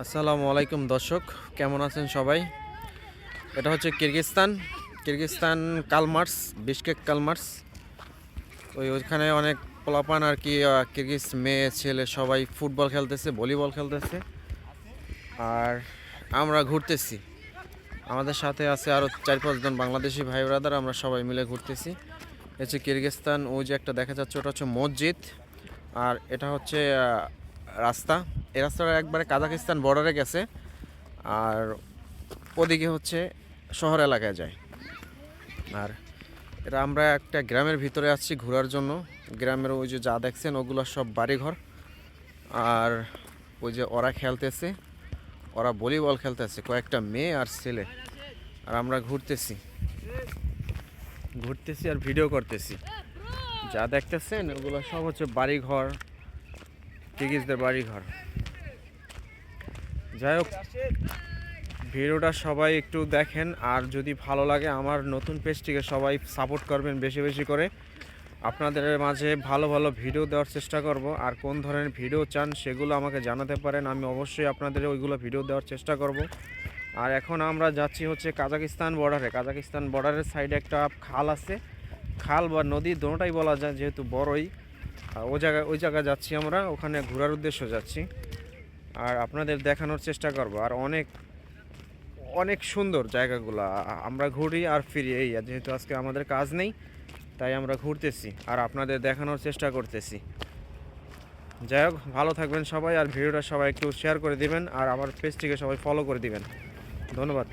আসসালামু আলাইকুম দর্শক কেমন আছেন সবাই? এটা হচ্ছে কিরগিস্তান কিরগিস্তান কালমার্স বিশকেক কালমার্স ওই ওইখানে অনেক পোলাপান আর কি আহ, কিরগিজ মেয়ে ছেলে সবাই ফুটবল খেলতেছে ভলিবল খেলতেছে। আর আমরা ঘুরতেছি। আমাদের সাথে আছে আরও চার পাঁচজন বাংলাদেশি ভাই ব্রাদার আমরা সবাই মিলে ঘুরতেছি। হচ্ছে কিরগিস্তান ওই যে একটা দেখা যাচ্ছে ওটা হচ্ছে মসজিদ। আর এটা হচ্ছে রাস্তা। এই রাস্তাটা একবারে কাজাকিস্তান বর্ডারে গেছে, আর ওদিকে হচ্ছে শহর এলাকায় যায়। আর এটা আমরা একটা গ্রামের ভিতরে আসছি ঘোরার জন্য। গ্রামের ওই যে যা দেখছেন, ওগুলো সব বাড়িঘর। আর ওই যে ওরা খেলতেছে, ওরা ভলিবল খেলতেছে, কয়েকটা মেয়ে আর ছেলে। আর আমরা ঘুরতেছি। ঘুরতেছি আর ভিডিও করতেছি। যা দেখতেছেন, ওগুলো সব হচ্ছে বাড়িঘর কিরগিজদের বাড়িঘর। যাই হোক, ভিডিওটা সবাই একটু দেখেন, আর যদি ভালো লাগে আমার নতুন পেজটিকে সবাই সাপোর্ট করবেন বেশি বেশি করে। আপনাদের মাঝে ভালো ভালো ভিডিও দেওয়ার চেষ্টা করব, আর কোন ধরনের ভিডিও চান সেগুলো আমাকে জানাতে পারেন, আমি অবশ্যই আপনাদের ওইগুলো ভিডিও দেওয়ার চেষ্টা করব। আর এখন আমরা যাচ্ছি হচ্ছে কাজাকিস্তান বর্ডারে। কাজাকিস্তান বর্ডারের সাইডে একটা খাল আছে। খাল বা নদী দুটোটাই বলা যায়, যেহেতু বড়ই। ওই জায়গায় ওই জায়গায় যাচ্ছি আমরা, ওখানে ঘোরার উদ্দেশ্য যাচ্ছি। আর আপনাদের দেখানোর চেষ্টা করব। আর অনেক অনেক সুন্দর জায়গাগুলো। আমরা ঘুরি আর ফিরি, এই যেহেতু আজকে আমাদের কাজ নেই, তাই আমরা ঘুরতেছি আর আপনাদের দেখানোর চেষ্টা করতেছি। যাই হোক, ভালো থাকবেন সবাই আর ভিডিওটা সবাই একটু শেয়ার করে দিবেন আর আমার পেজটিকে সবাই ফলো করে দিবেন। ধন্যবাদ।